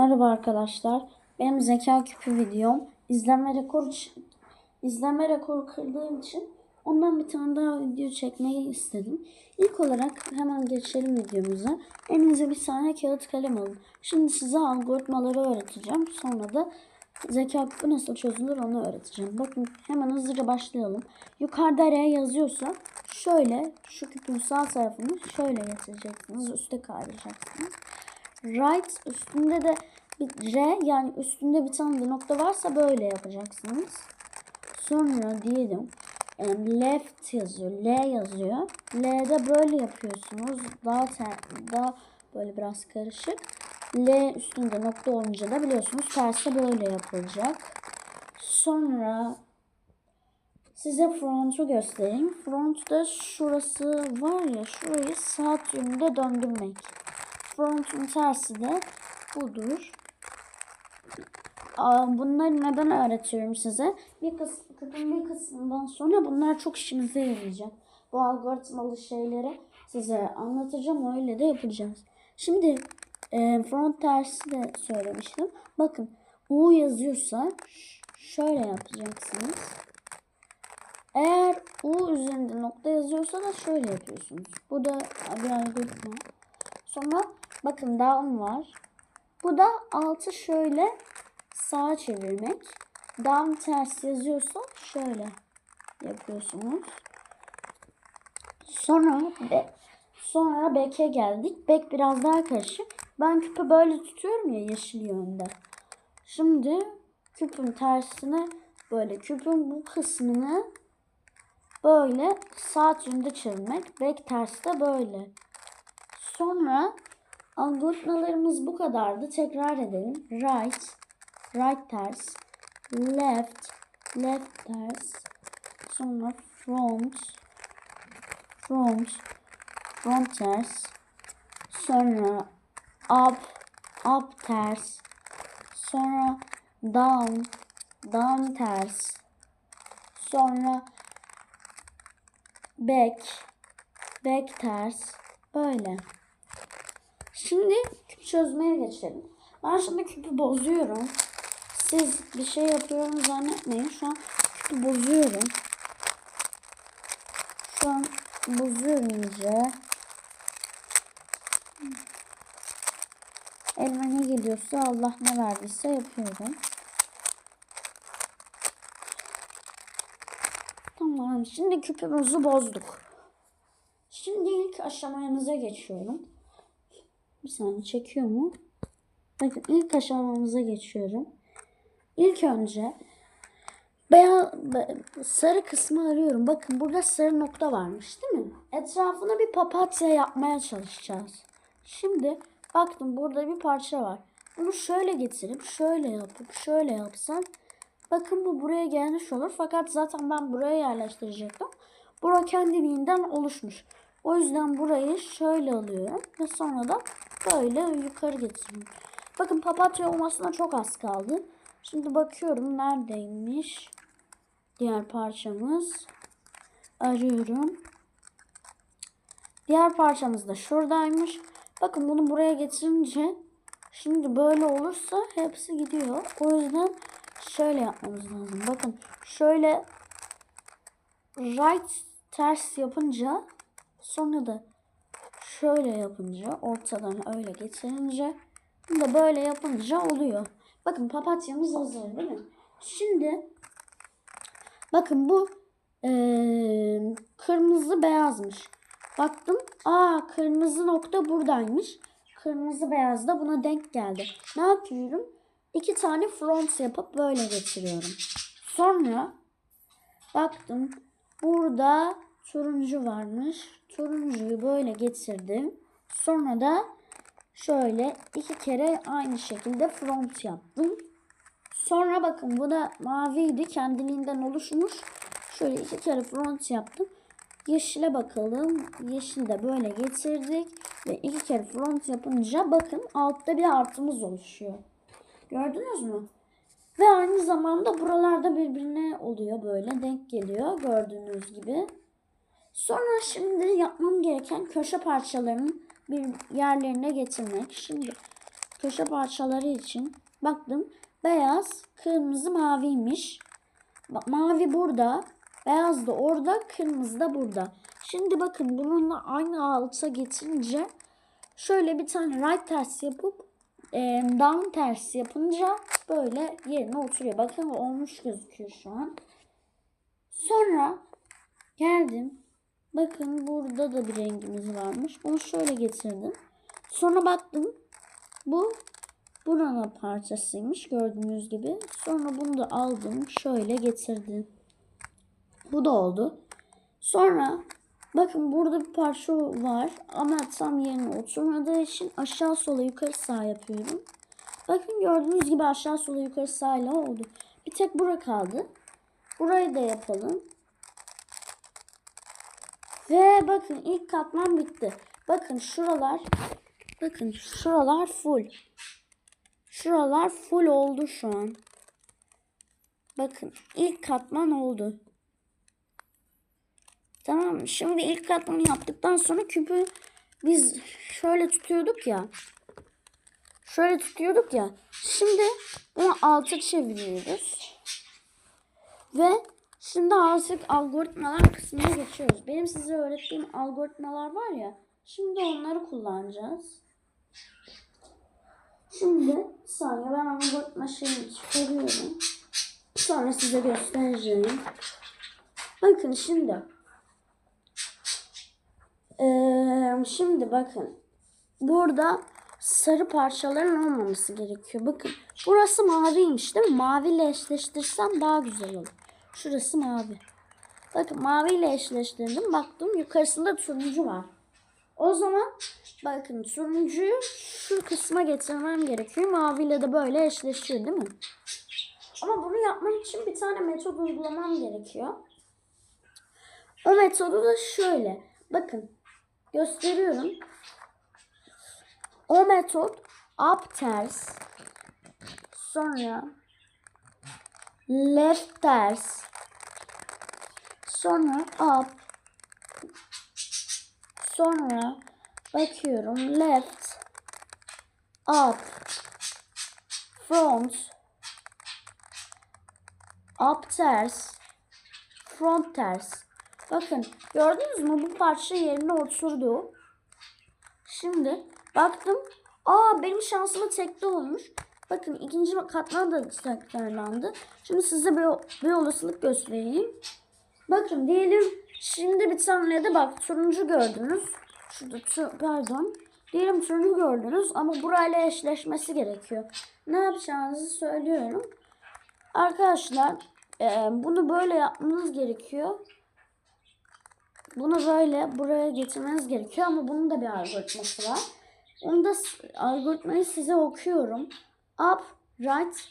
Merhaba arkadaşlar. Benim zeka küpü videom izlenme rekoru izlenme rekoru kırdığım için ondan bir tane daha video çekmeyi istedim. İlk olarak hemen geçelim videomuza. Elinize bir tane kağıt kalem alın. Şimdi size algoritmaları öğreteceğim. Sonra da zeka küpü nasıl çözülür onu öğreteceğim. Bakın hemen hızlıca başlayalım. Yukarıda R yazıyorsa şöyle şu küpün sağ tarafını şöyle getireceksiniz. Üste kaydıracaksınız right üstünde de bir R yani üstünde bir tane bir nokta varsa böyle yapacaksınız. Sonra diyelim em, left yazıyor, L yazıyor. L'de böyle yapıyorsunuz. Daha ter, daha böyle biraz karışık. L üstünde nokta olunca da biliyorsunuz tersi böyle yapılacak. Sonra size front'u göstereyim. Front'ta şurası var ya şurayı saat yönünde döndürmek. Front'un tersi de budur. Bunları neden öğretiyorum size? Bir kısmı, bir kısmından sonra bunlar çok işimize yarayacak. Bu algoritmalı şeyleri size anlatacağım. Öyle de yapacağız. Şimdi e, front tersi de söylemiştim. Bakın U yazıyorsa şöyle yapacaksınız. Eğer U üzerinde nokta yazıyorsa da şöyle yapıyorsunuz. Bu da bir algoritma. Sonra bakın down var. Bu da altı şöyle sağa çevirmek. Down ters yazıyorsa şöyle yapıyorsunuz. Sonra be, sonra back'e geldik. Back biraz daha karışık. Ben küpü böyle tutuyorum ya yeşil yönde. Şimdi küpün tersine böyle küpün bu kısmını böyle saat yönünde çevirmek. Back ters de böyle. Sonra algoritmalarımız bu kadardı. Tekrar edelim. Right, right ters, left, left ters, sonra front, front, front ters, sonra up, up ters, sonra down, down ters, sonra back, back ters, böyle. Şimdi küp çözmeye geçelim. Ben şimdi küpü bozuyorum. Siz bir şey yapıyorum zannetmeyin. Şu an küpü bozuyorum. Şu an bozuyorum iyice. Elime ne geliyorsa Allah ne verdiyse yapıyorum. Tamam. Şimdi küpümüzü bozduk. Şimdi ilk aşamayımıza geçiyorum. Bir saniye çekiyor mu? Bakın ilk aşamamıza geçiyorum. İlk önce beyaz, be- sarı kısmı arıyorum. Bakın burada sarı nokta varmış değil mi? Etrafına bir papatya yapmaya çalışacağız. Şimdi baktım burada bir parça var. Bunu şöyle getirip şöyle yapıp şöyle yapsam bakın bu buraya gelmiş olur. Fakat zaten ben buraya yerleştirecektim. Bura kendiliğinden oluşmuş. O yüzden burayı şöyle alıyorum ve sonra da böyle yukarı getiriyorum. Bakın papatya olmasına çok az kaldı. Şimdi bakıyorum neredeymiş diğer parçamız. Arıyorum. Diğer parçamız da şuradaymış. Bakın bunu buraya getirince şimdi böyle olursa hepsi gidiyor. O yüzden şöyle yapmamız lazım. Bakın şöyle right ters yapınca sonra da şöyle yapınca ortadan öyle getirince bunu da böyle yapınca oluyor. Bakın papatyamız hazır değil mi? Şimdi bakın bu eee, kırmızı beyazmış. Baktım aa kırmızı nokta buradaymış. Kırmızı beyaz da buna denk geldi. Ne yapıyorum? İki tane front yapıp böyle getiriyorum. Sonra baktım burada turuncu varmış. Turuncuyu böyle getirdim. Sonra da şöyle iki kere aynı şekilde front yaptım. Sonra bakın bu da maviydi. Kendiliğinden oluşmuş. Şöyle iki kere front yaptım. Yeşile bakalım. Yeşil de böyle getirdik. Ve iki kere front yapınca bakın altta bir artımız oluşuyor. Gördünüz mü? Ve aynı zamanda buralarda birbirine oluyor böyle denk geliyor gördüğünüz gibi. Sonra şimdi yapmam gereken köşe parçalarının bir yerlerine getirmek. Şimdi köşe parçaları için baktım. Beyaz, kırmızı, maviymiş. Bak mavi burada, beyaz da orada, kırmızı da burada. Şimdi bakın bununla aynı alta getirince şöyle bir tane right ters yapıp e, down ters yapınca böyle yerine oturuyor. Bakın olmuş gözüküyor şu an. Sonra geldim. Bakın burada da bir rengimiz varmış. Bunu şöyle getirdim. Sonra baktım. Bu buranın parçasıymış gördüğünüz gibi. Sonra bunu da aldım. Şöyle getirdim. Bu da oldu. Sonra bakın burada bir parça var. Ama tam yerine oturmadığı için aşağı sola yukarı sağ yapıyorum. Bakın gördüğünüz gibi aşağı sola yukarı sağ ile oldu. Bir tek bura kaldı. Burayı da yapalım. Ve bakın ilk katman bitti. Bakın şuralar bakın şuralar full. Şuralar full oldu şu an. Bakın ilk katman oldu. Tamam? Şimdi ilk katmanı yaptıktan sonra küpü biz şöyle tutuyorduk ya. Şöyle tutuyorduk ya. Şimdi bunu alta çeviriyoruz. Ve şimdi artık algoritmalar kısmına geçiyoruz. Benim size öğrettiğim algoritmalar var ya. Şimdi onları kullanacağız. Şimdi bir saniye ben algoritma şeyini çıkarıyorum. Sonra size göstereceğim. Bakın şimdi. Ee, şimdi bakın. Burada sarı parçaların olmaması gerekiyor. Bakın burası maviymiş değil mi? Maviyle eşleştirsem daha güzel olur. Şurası mavi. Bakın maviyle eşleştirdim. Baktım yukarısında turuncu var. O zaman bakın turuncuyu şu kısma getirmem gerekiyor. Maviyle de böyle eşleşiyor değil mi? Ama bunu yapmak için bir tane metot uygulamam gerekiyor. O metodu da şöyle. Bakın gösteriyorum. O metot up ters sonra left ters sonra up. Sonra bakıyorum left. Up. Front. Up ters. Front ters. Bakın gördünüz mü? Bu parça yerine oturdu. Şimdi baktım aa benim şansıma tekli olmuş. Bakın ikinci katman da tekrarlandı şimdi size bir, bir olasılık göstereyim bakın diyelim şimdi bir tane de bak turuncu gördünüz şurada pardon diyelim turuncu gördünüz ama burayla eşleşmesi gerekiyor ne yapacağınızı söylüyorum Arkadaşlar e, bunu böyle yapmanız gerekiyor. Bunu böyle buraya getirmeniz gerekiyor ama bunun da bir algoritması var. Onu da algoritmayı size okuyorum. Up, right,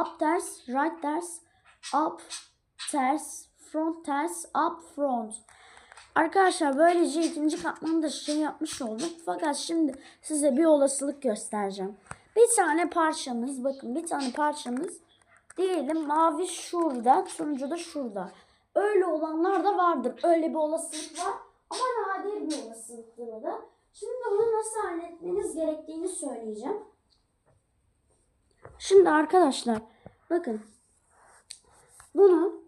up ters, right ters, up, ters, front ters, up, front. Arkadaşlar böylece ikinci katmanı da şey yapmış olduk. Fakat şimdi size bir olasılık göstereceğim. Bir tane parçamız, bakın bir tane parçamız Diyelim mavi şurada, turuncu da şurada. Öyle olanlar da vardır. Öyle bir olasılık var. Ama nadir bir olasılıktır o da. Şimdi onu nasıl halletmeniz gerektiğini söyleyeceğim. Şimdi arkadaşlar bakın. Bunu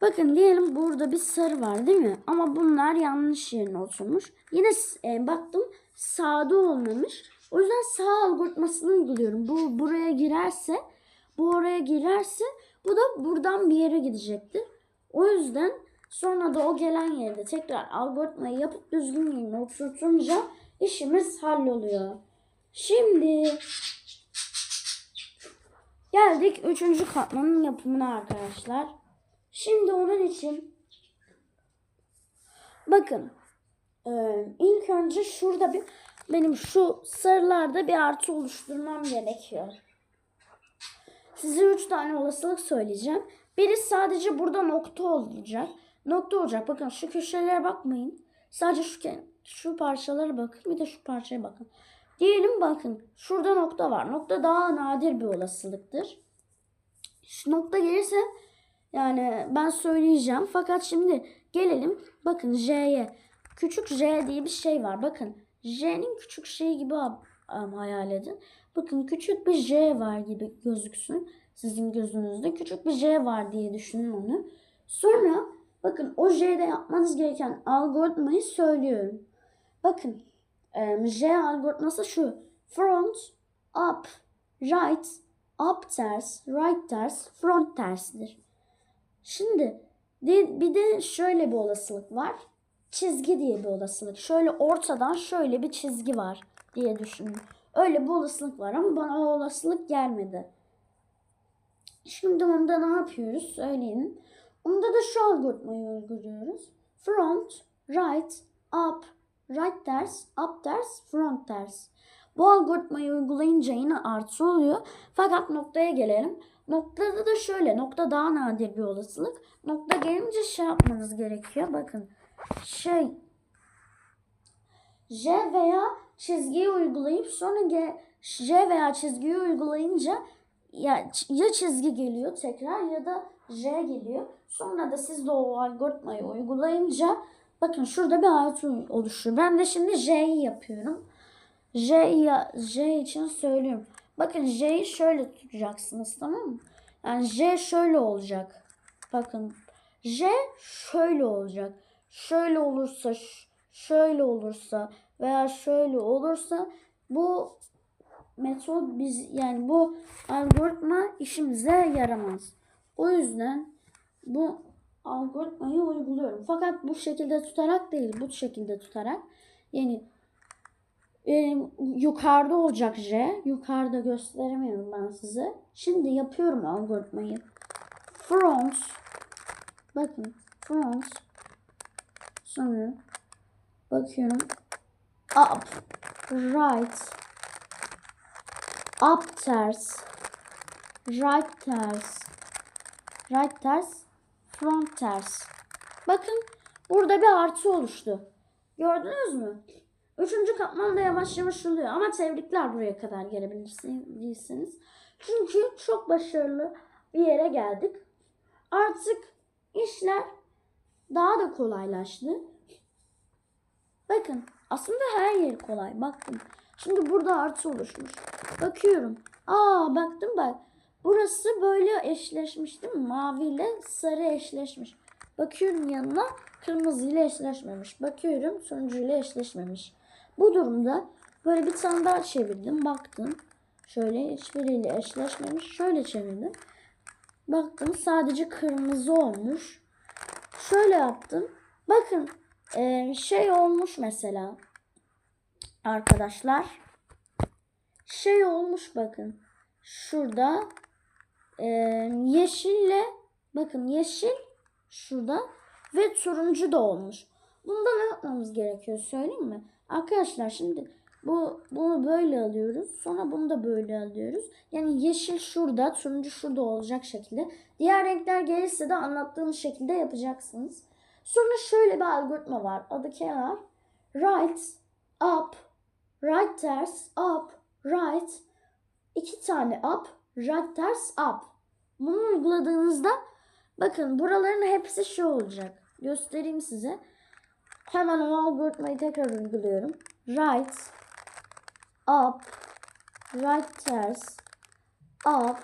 bakın diyelim burada bir sarı var değil mi? Ama bunlar yanlış yerine oturmuş. Yine e, baktım sağda olmamış. O yüzden sağ algoritmasını uyguluyorum. Bu buraya girerse bu oraya girerse bu da buradan bir yere gidecektir. O yüzden sonra da o gelen yerde tekrar algoritmayı yapıp düzgün yerine oturtunca işimiz halloluyor. Şimdi geldik üçüncü katmanın yapımına arkadaşlar. Şimdi onun için bakın e, ilk önce şurada bir benim şu sarılarda bir artı oluşturmam gerekiyor. Size üç tane olasılık söyleyeceğim. Biri sadece burada nokta olacak. Nokta olacak. Bakın şu köşelere bakmayın. Sadece şu şu parçalara bakın. Bir de şu parçaya bakın. Diyelim bakın. Şurada nokta var. Nokta daha nadir bir olasılıktır. Şu nokta gelirse yani ben söyleyeceğim. Fakat şimdi gelelim. Bakın J'ye. Küçük J diye bir şey var. Bakın J'nin küçük şeyi gibi hayal edin. Bakın küçük bir J var gibi gözüksün. Sizin gözünüzde küçük bir J var diye düşünün onu. Sonra bakın o J'de yapmanız gereken algoritmayı söylüyorum. Bakın J algoritması şu. Front, up, right, up ters, right ters, front tersdir. Şimdi bir de şöyle bir olasılık var. Çizgi diye bir olasılık. Şöyle ortadan şöyle bir çizgi var diye düşünün. Öyle bir olasılık var ama bana o olasılık gelmedi. Şimdi onda ne yapıyoruz? Söyleyin. Onda da şu algoritmayı uyguluyoruz. Front, right, up, right ters, up ters, front ters. Bu algoritmayı uygulayınca yine artı oluyor. Fakat noktaya gelelim. Noktada da şöyle. Nokta daha nadir bir olasılık. Nokta gelince şey yapmanız gerekiyor. Bakın. Şey. J veya çizgiyi uygulayıp sonra G, J veya çizgiyi uygulayınca ya, ya çizgi geliyor tekrar ya da J geliyor. Sonra da siz de o algoritmayı uygulayınca bakın şurada bir artı oluşuyor. Ben de şimdi J'yi yapıyorum. J, ya, J için söylüyorum. Bakın J'yi şöyle tutacaksınız tamam mı? Yani J şöyle olacak. Bakın J şöyle olacak. Şöyle olursa şöyle olursa veya şöyle olursa bu metot biz yani bu algoritma işimize yaramaz. O yüzden bu algoritmayı uyguluyorum. Fakat bu şekilde tutarak değil, bu şekilde tutarak yani e, yukarıda olacak J. Yukarıda gösteremiyorum ben size. Şimdi yapıyorum algoritmayı. Front bakın front sonra bakıyorum. Up. Right. Up ters. Right ters. Right ters. Front ters. Bakın burada bir artı oluştu. Gördünüz mü Üçüncü katman da yavaş yavaş oluyor ama tebrikler buraya kadar gelebilirsiniz. Çünkü çok başarılı bir yere geldik. Artık işler daha da kolaylaştı. Bakın aslında her yer kolay. Bakın. Şimdi burada artı oluşmuş. Bakıyorum. Aa baktım bak. Burası böyle eşleşmiş değil mi? Mavi ile sarı eşleşmiş. Bakıyorum yanına kırmızı ile eşleşmemiş. Bakıyorum turuncu ile eşleşmemiş. Bu durumda böyle bir tane daha çevirdim. Baktım. Şöyle hiçbiriyle eşleşmemiş. Şöyle çevirdim. Baktım sadece kırmızı olmuş. Şöyle yaptım. Bakın eee, şey olmuş mesela. Arkadaşlar. Şey olmuş bakın. Şurada eee, yeşille bakın yeşil şurada ve turuncu da olmuş. Bunda ne yapmamız gerekiyor söyleyeyim mi? Arkadaşlar şimdi bu bunu böyle alıyoruz. Sonra bunu da böyle alıyoruz. Yani yeşil şurada, turuncu şurada olacak şekilde. Diğer renkler gelirse de anlattığım şekilde yapacaksınız. Sonra şöyle bir algoritma var. Adı kenar. Right, up, right ters, up, right. iki tane up, right ters, up. Bunu uyguladığınızda bakın buraların hepsi şu olacak. Göstereyim size. Hemen o algoritmayı tekrar uyguluyorum. Right, up, right ters, up,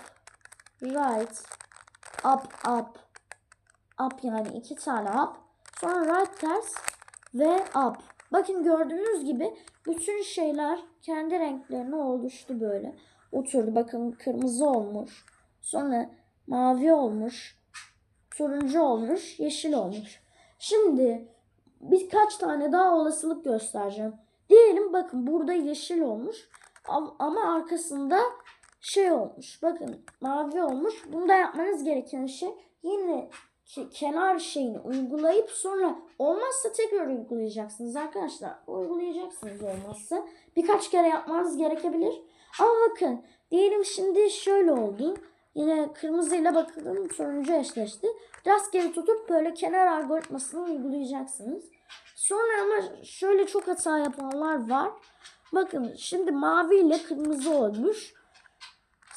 right, up, up, up yani iki tane up. Sonra right ters ve up. Bakın gördüğünüz gibi bütün şeyler kendi renklerine oluştu böyle. Oturdu. Bakın kırmızı olmuş. Sonra mavi olmuş. Turuncu olmuş. Yeşil olmuş. Şimdi birkaç tane daha olasılık göstereceğim. Diyelim bakın burada yeşil olmuş Am- ama arkasında şey olmuş. Bakın mavi olmuş. Bunda yapmanız gereken şey yine kenar şeyini uygulayıp sonra olmazsa tekrar uygulayacaksınız arkadaşlar. Uygulayacaksınız olmazsa. Birkaç kere yapmanız gerekebilir. Ama bakın diyelim şimdi şöyle oldu. Yine kırmızıyla bakın turuncu eşleşti. Rastgele tutup böyle kenar algoritmasını uygulayacaksınız. Sonra ama şöyle çok hata yapanlar var. Bakın şimdi mavi ile kırmızı olmuş.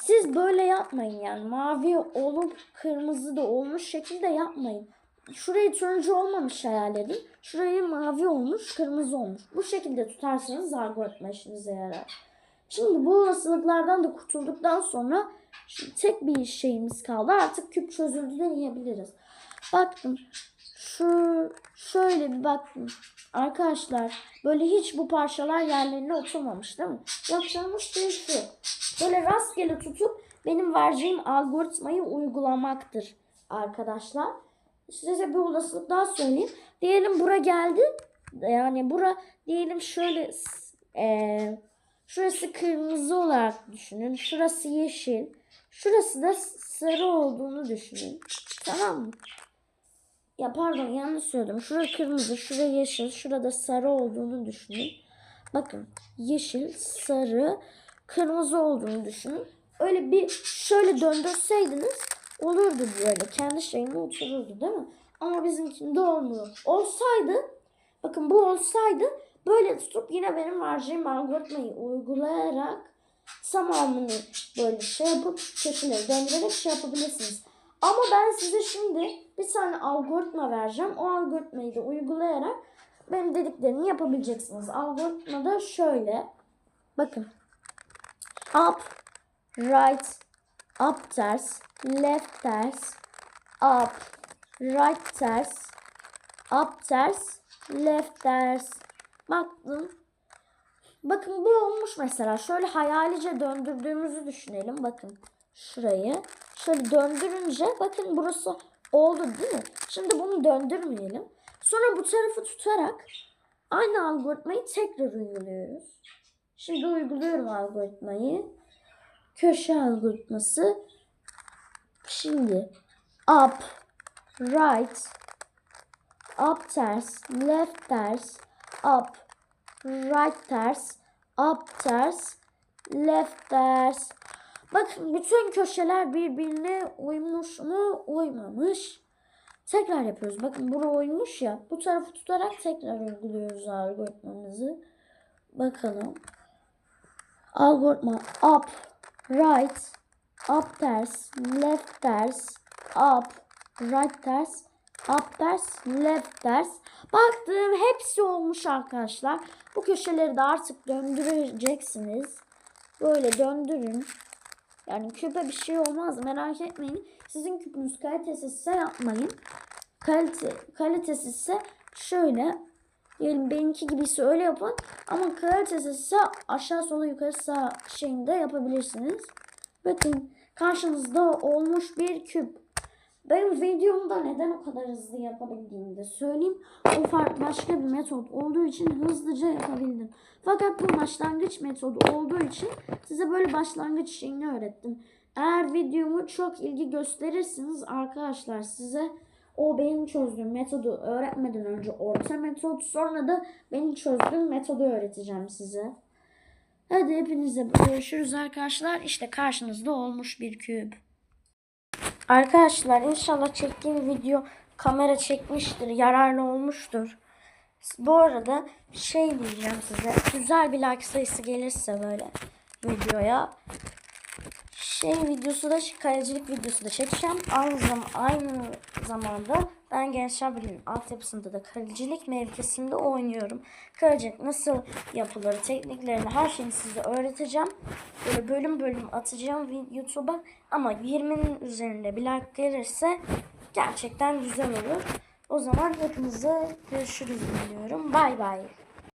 Siz böyle yapmayın yani. Mavi olup kırmızı da olmuş şekilde yapmayın. Şurayı turuncu olmamış hayal edin. Şurayı mavi olmuş, kırmızı olmuş. Bu şekilde tutarsanız algoritma işinize yarar. Şimdi bu olasılıklardan da kurtulduktan sonra şimdi tek bir şeyimiz kaldı. Artık küp çözüldü de diyebiliriz. Baktım. Şu şöyle bir baktım. Arkadaşlar böyle hiç bu parçalar yerlerine oturmamış değil mi? Yapacağımız şey şu. Böyle rastgele tutup benim vereceğim algoritmayı uygulamaktır arkadaşlar. Size bir olasılık daha söyleyeyim. Diyelim bura geldi. Yani bura diyelim şöyle eee şurası kırmızı olarak düşünün. Şurası yeşil. Şurası da sarı olduğunu düşünün. Tamam mı? Ya pardon yanlış söyledim. Şurada kırmızı, şurada yeşil, şurada sarı olduğunu düşünün. Bakın yeşil, sarı, kırmızı olduğunu düşünün. Öyle bir şöyle döndürseydiniz olurdu böyle. Kendi şeyine otururdu değil mi? Ama bizimkinde olmuyor. Olsaydı bakın bu olsaydı böyle tutup yine benim vereceğim algoritmayı uygulayarak tamamını böyle şey yapıp köşeleri döndürerek şey yapabilirsiniz. Ama ben size şimdi bir tane algoritma vereceğim. O algoritmayı da uygulayarak benim dediklerimi yapabileceksiniz. Algoritma da şöyle. Bakın. Up, right, up ters, left ters, up, right ters, up ters, left ters. Baktım. Bakın bu olmuş mesela. Şöyle hayalice döndürdüğümüzü düşünelim. Bakın şurayı. Şöyle döndürünce bakın burası oldu değil mi? Şimdi bunu döndürmeyelim. Sonra bu tarafı tutarak aynı algoritmayı tekrar uyguluyoruz. Şimdi uyguluyorum algoritmayı. Köşe algoritması. Şimdi up, right, up ters, left ters, up, right ters, up ters, left ters. Bakın bütün köşeler birbirine uymuş mu uymamış. Tekrar yapıyoruz. Bakın bura uymuş ya. Bu tarafı tutarak tekrar uyguluyoruz algoritmamızı. Bakalım. Algoritma up, right, up ters, left ters, up, right ters, up ters, left ters. Baktım hepsi olmuş arkadaşlar. Bu köşeleri de artık döndüreceksiniz. Böyle döndürün. Yani küpe bir şey olmaz merak etmeyin. Sizin küpünüz kalitesizse yapmayın. Kalite, kalitesizse şöyle diyelim benimki gibiyse öyle yapın. Ama kalitesizse aşağı sola yukarı sağ şeyinde yapabilirsiniz. Bakın karşınızda olmuş bir küp. Benim videomda neden o kadar hızlı yapabildiğimi de söyleyeyim. O fark başka bir metot olduğu için hızlıca yapabildim. Fakat bu başlangıç metodu olduğu için size böyle başlangıç şeyini öğrettim. Eğer videomu çok ilgi gösterirsiniz arkadaşlar size o benim çözdüğüm metodu öğretmeden önce orta metot sonra da benim çözdüğüm metodu öğreteceğim size. Hadi hepinize görüşürüz arkadaşlar. İşte karşınızda olmuş bir küp. Arkadaşlar inşallah çektiğim video kamera çekmiştir, yararlı olmuştur. Bu arada şey diyeceğim size. Güzel bir like sayısı gelirse böyle videoya şey videosu da kalecilik videosu da çekeceğim. Aynı zaman aynı zamanda ben Gençler Birliği'nin altyapısında da kalecilik mevkisinde oynuyorum. Kalecilik nasıl yapılır, tekniklerini, her şeyini size öğreteceğim. Böyle bölüm bölüm atacağım YouTube'a. Ama 20'nin üzerinde bir like gelirse gerçekten güzel olur. O zaman hepinize görüşürüz diliyorum. Bay bay.